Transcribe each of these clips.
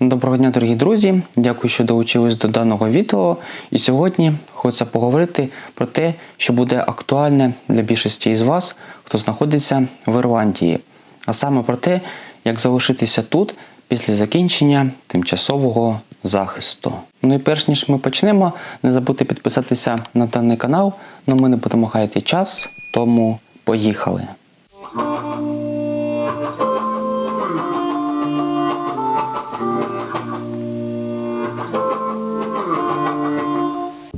Доброго дня, дорогі друзі! Дякую, що долучились до даного відео. І сьогодні хочеться поговорити про те, що буде актуальне для більшості із вас, хто знаходиться в Ірландії, а саме про те, як залишитися тут після закінчення тимчасового захисту. Ну і перш ніж ми почнемо, не забудьте підписатися на даний канал, але ми не будемо час, тому поїхали.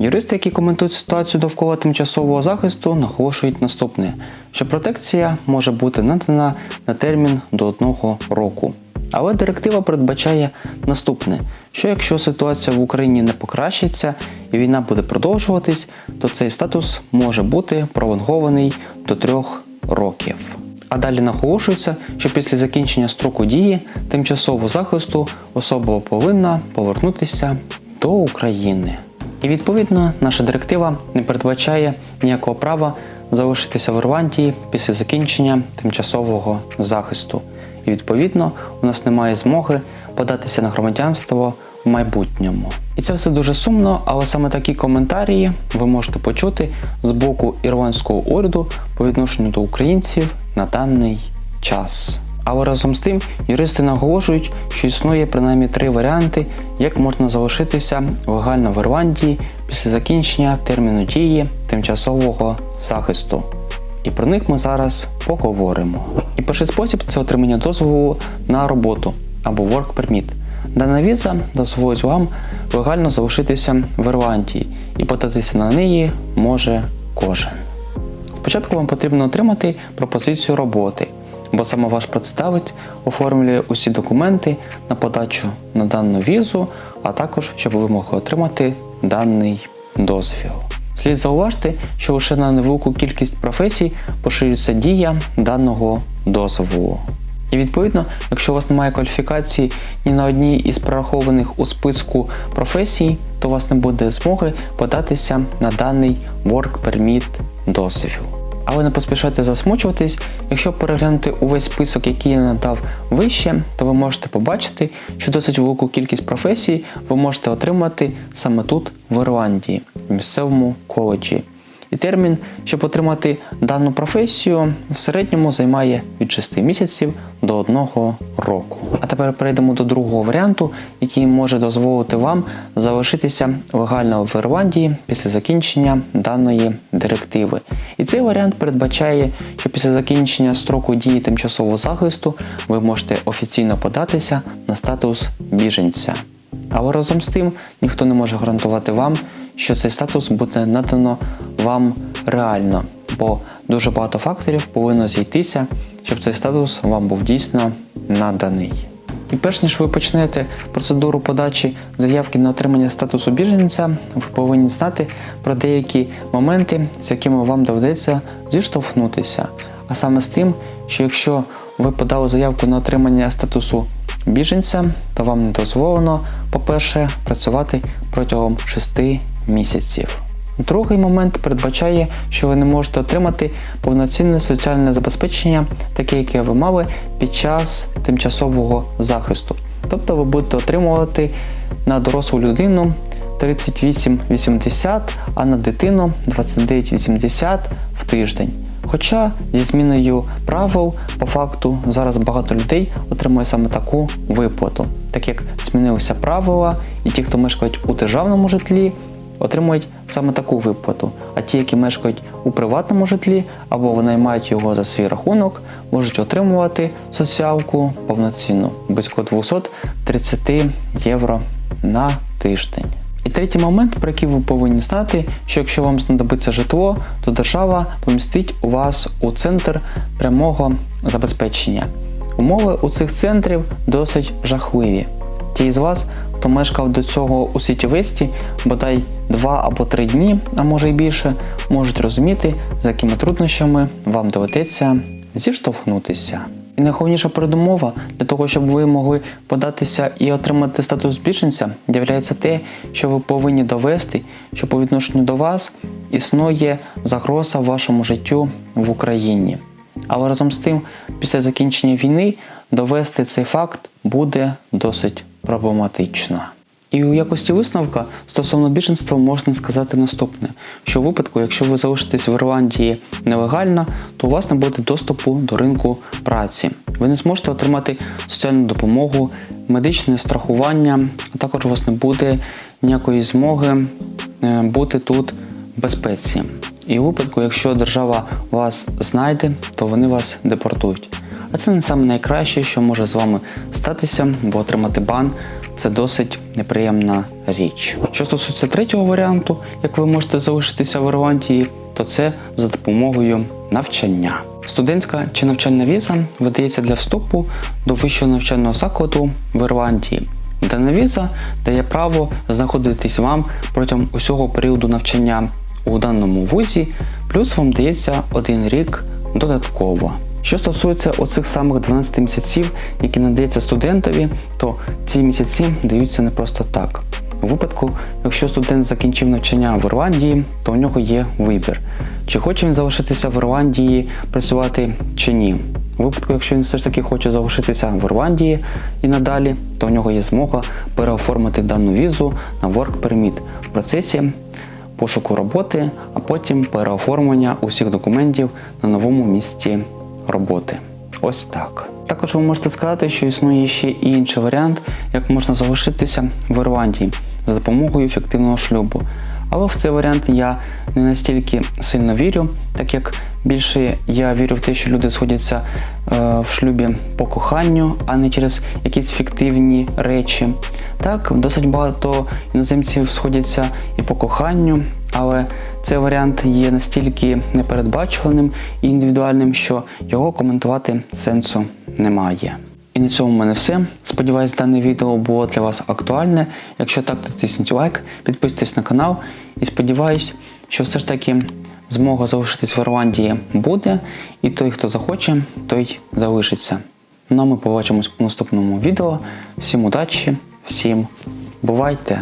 Юристи, які коментують ситуацію довкола тимчасового захисту, наголошують наступне: що протекція може бути надана на термін до одного року. Але директива передбачає наступне: що якщо ситуація в Україні не покращиться і війна буде продовжуватись, то цей статус може бути пролонгований до трьох років. А далі наголошується, що після закінчення строку дії тимчасового захисту особа повинна повернутися до України. І відповідно наша директива не передбачає ніякого права залишитися в Ірландії після закінчення тимчасового захисту. І відповідно у нас немає змоги податися на громадянство в майбутньому. І це все дуже сумно, але саме такі коментарі ви можете почути з боку ірландського уряду по відношенню до українців на даний час. Але разом з тим юристи наголошують, що існує принаймні три варіанти, як можна залишитися легально в Ірландії після закінчення терміну дії тимчасового захисту. І про них ми зараз поговоримо. І перший спосіб це отримання дозволу на роботу або work permit. Дана віза дозволить вам легально залишитися в Ірландії і податися на неї може кожен. Спочатку вам потрібно отримати пропозицію роботи, бо саме ваш представець оформлює усі документи на подачу на дану візу, а також щоб ви могли отримати даний дозвіл. Слід зауважити, що лише на невелику кількість професій поширюється дія даного дозволу. І відповідно, якщо у вас немає кваліфікації ні на одній із прорахованих у списку професій, то у вас не буде змоги податися на даний Work Permit дозвіл. Але не поспішайте засмучуватись, якщо переглянути увесь список, який я надав вище, то ви можете побачити, що досить велику кількість професій ви можете отримати саме тут, в Ірландії, в місцевому коледжі. І термін, щоб отримати дану професію, в середньому займає від 6 місяців до 1 року. А тепер перейдемо до другого варіанту, який може дозволити вам залишитися легально в Ірландії після закінчення даної директиви. І цей варіант передбачає, що після закінчення строку дії тимчасового захисту ви можете офіційно податися на статус біженця. Але разом з тим ніхто не може гарантувати вам, що цей статус буде надано вам реально, бо дуже багато факторів повинно зійтися, щоб цей статус вам був дійсно наданий. І перш ніж ви почнете процедуру подачі заявки на отримання статусу біженця, ви повинні знати про деякі моменти, з якими вам доведеться зіштовхнутися. А саме з тим, що якщо ви подали заявку на отримання статусу біженця, то вам не дозволено, по-перше, працювати протягом 6 місяців. Другий момент передбачає, що ви не можете отримати повноцінне соціальне забезпечення, таке, яке ви мали під час тимчасового захисту. Тобто ви будете отримувати на дорослу людину 38,80, а на дитину 29,80 в тиждень. Хоча зі зміною правил, по факту, зараз багато людей отримує саме таку виплату, так як змінилися правила, і ті, хто мешкають у державному житлі, отримують саме таку виплату. А ті, які мешкають у приватному житлі або винаймають його за свій рахунок, можуть отримувати соціалку повноцінну близько 230 євро на тиждень. І третій момент, про який ви повинні знати, що якщо вам знадобиться житло, то держава помістить у вас у центр прямого забезпечення. Умови у цих центрів досить жахливі. Ті з вас, хто мешкав до цього у Сіті Весті, бодай 2 або 3 дні, а може й більше, можуть розуміти, за якими труднощами вам доведеться зіштовхнутися. І найголовніша передумова для того, щоб ви могли податися і отримати статус біженця, являється те, що ви повинні довести, що по відношенню до вас існує загроза вашому життю в Україні. Але разом з тим, після закінчення війни довести цей факт буде досить проблематична. І у якості висновка стосовно біженства можна сказати наступне: що у випадку, якщо ви залишитесь в Ірландії нелегально, то у вас не буде доступу до ринку праці. Ви не зможете отримати соціальну допомогу, медичне страхування, а також у вас не буде ніякої змоги е, бути тут в безпеці. І у випадку, якщо держава вас знайде, то вони вас депортують. А це не саме найкраще, що може з вами статися, бо отримати бан це досить неприємна річ. Що стосується третього варіанту, як ви можете залишитися в Ірландії, то це за допомогою навчання. Студентська чи навчальна віза видається для вступу до вищого навчального закладу в Ірландії. Дана віза дає право знаходитись вам протягом усього періоду навчання у даному вузі, плюс вам дається один рік додатково. Що стосується оцих самих 12 місяців, які надається студентові, то ці місяці даються не просто так. У випадку, якщо студент закінчив навчання в Ірландії, то у нього є вибір, чи хоче він залишитися в Ірландії працювати чи ні. У випадку, якщо він все ж таки хоче залишитися в Ірландії і надалі, то у нього є змога переоформити дану візу на Work Permit в процесі пошуку роботи, а потім переоформлення усіх документів на новому місці роботи. Ось так. Також ви можете сказати, що існує ще і інший варіант, як можна залишитися в Ірландії за допомогою фіктивного шлюбу. Але в цей варіант я не настільки сильно вірю, так як більше я вірю в те, що люди сходяться е, в шлюбі по коханню, а не через якісь фіктивні речі. Так, досить багато іноземців сходяться і по коханню, але цей варіант є настільки непередбачуваним і індивідуальним, що його коментувати сенсу немає. І на цьому в мене все. Сподіваюсь, дане відео було для вас актуальне. Якщо так, то тисніть лайк, підписуйтесь на канал і сподіваюсь, що все ж таки змога залишитись в Ірландії буде, і той, хто захоче, той залишиться. Ну а ми побачимось у наступному відео. Всім удачі, всім бувайте!